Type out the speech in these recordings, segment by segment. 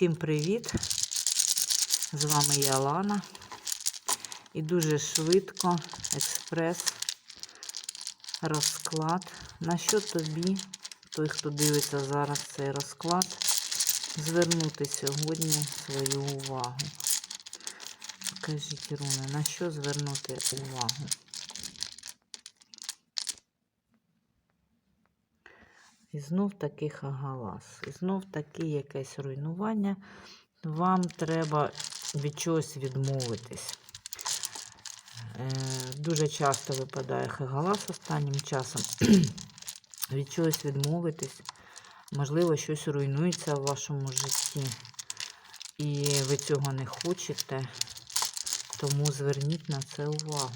Всім привіт! З вами я Лана. І дуже швидко експрес розклад. На що тобі, той, хто дивиться зараз цей розклад, звернути сьогодні свою увагу? Кажіть, Руна, на що звернути увагу? І знов таки хагалас. І знов таки якесь руйнування. Вам треба від чогось відмовитись. Е, Дуже часто випадає хагалас останнім часом. від чогось відмовитись. Можливо, щось руйнується в вашому житті. І ви цього не хочете. Тому зверніть на це увагу.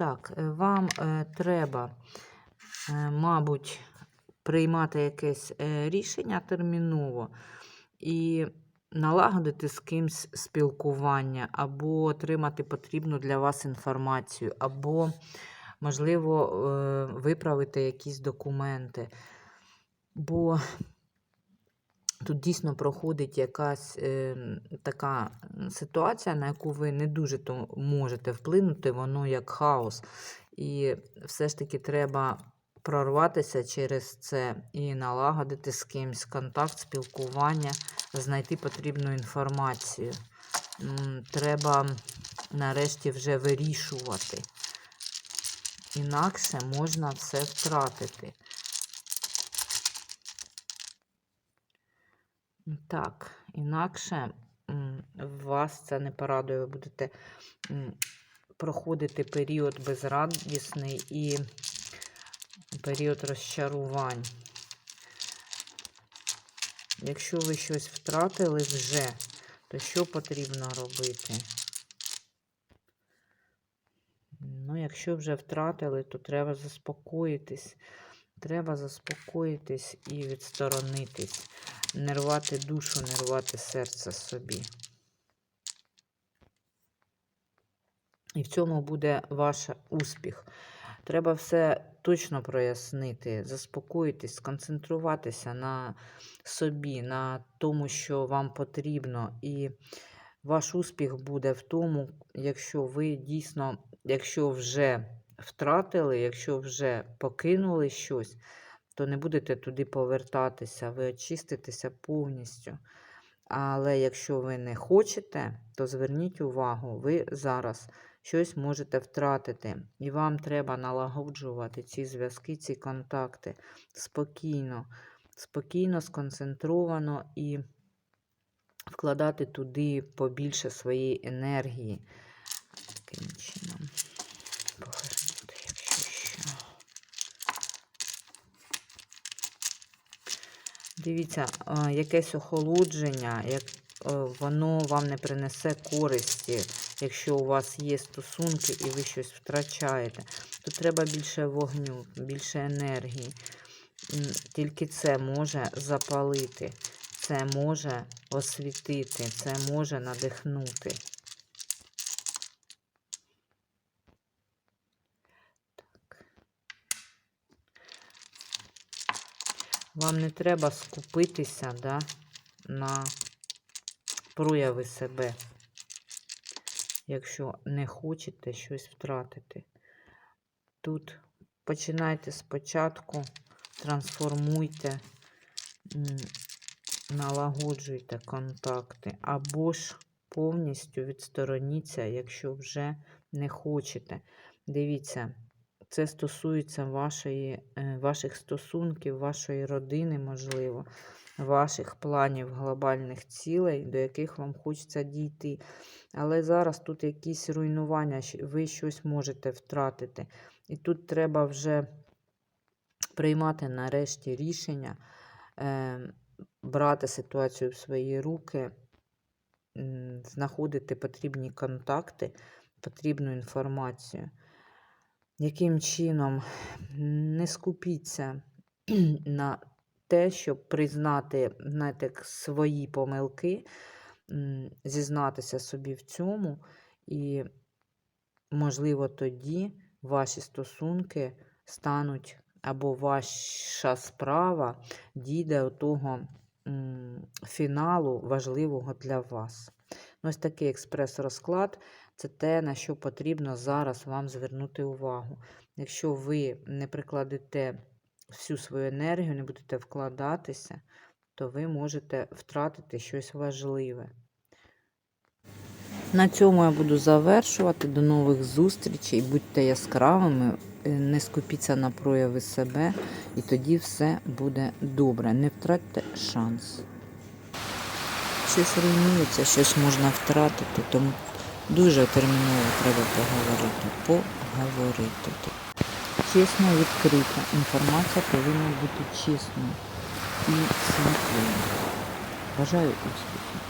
Так, е, вам е, треба, е, мабуть, приймати якесь рішення терміново і налагодити з кимсь спілкування, або отримати потрібну для вас інформацію, або, можливо, виправити якісь документи. Бо тут дійсно проходить якась е, така ситуація, на яку ви не дуже то можете вплинути, воно як хаос. І все ж таки треба прорватися через це і налагодити з кимсь контакт, спілкування, знайти потрібну інформацію. Треба нарешті вже вирішувати. Інакше можна все втратити. Так, інакше вас це не порадує. Ви будете проходити період безрадісний і період розчарувань. Якщо ви щось втратили вже, то що потрібно робити? Ну, якщо вже втратили, то треба заспокоїтись. Треба заспокоїтись і відсторонитись. Не рвати душу, не рвати серце собі. І в цьому буде ваш успіх. Треба все точно прояснити, заспокоїтись, сконцентруватися на собі, на тому, що вам потрібно. І ваш успіх буде в тому, якщо ви дійсно, якщо вже втратили, якщо вже покинули щось, то не будете туди повертатися, ви очиститеся повністю. Але якщо ви не хочете, то зверніть увагу, ви зараз щось можете втратити. І вам треба налагоджувати ці зв'язки, ці контакти спокійно, спокійно, сконцентровано і вкладати туди побільше своєї енергії. Таким чином повернути, якщо що. Дивіться, якесь охолодження, як е, воно вам не принесе користі, якщо у вас є стосунки і ви щось втрачаєте. То треба більше вогню, більше енергії. Тільки це може запалити, це може освітити, це може надихнути. Вам не треба скупитися да, на прояви себе, якщо не хочете щось втратити. Тут починайте спочатку, трансформуйте, налагоджуйте контакти, або ж повністю відстороніться, якщо вже не хочете. Дивіться, це стосується вашої, е, ваших стосунків, вашої родини, можливо, ваших планів, глобальних цілей, до яких вам хочеться дійти. Але зараз тут якісь руйнування, ви щось можете втратити. І тут треба вже приймати нарешті рішення, е, брати ситуацію в свої руки, знаходити потрібні контакти, потрібну інформацію. Яким чином не скупіться на те, щоб признати знаєте, свої помилки, зізнатися собі в цьому, і, можливо, тоді ваші стосунки стануть або ваша справа дійде до того фіналу важливого для вас. Ось такий експрес-розклад це те, на що потрібно зараз вам звернути увагу. Якщо ви не прикладете всю свою енергію, не будете вкладатися, то ви можете втратити щось важливе. На цьому я буду завершувати. До нових зустрічей. Будьте яскравими, е, не скупіться на прояви себе, і тоді все буде добре. Не втратьте шанс. Щось руйнується, щось можна втратити, тому дуже терміново треба поговорити. Поговорити. Чесно, відкрита. Інформація повинна бути чесною і світлою. Бажаю успіхів!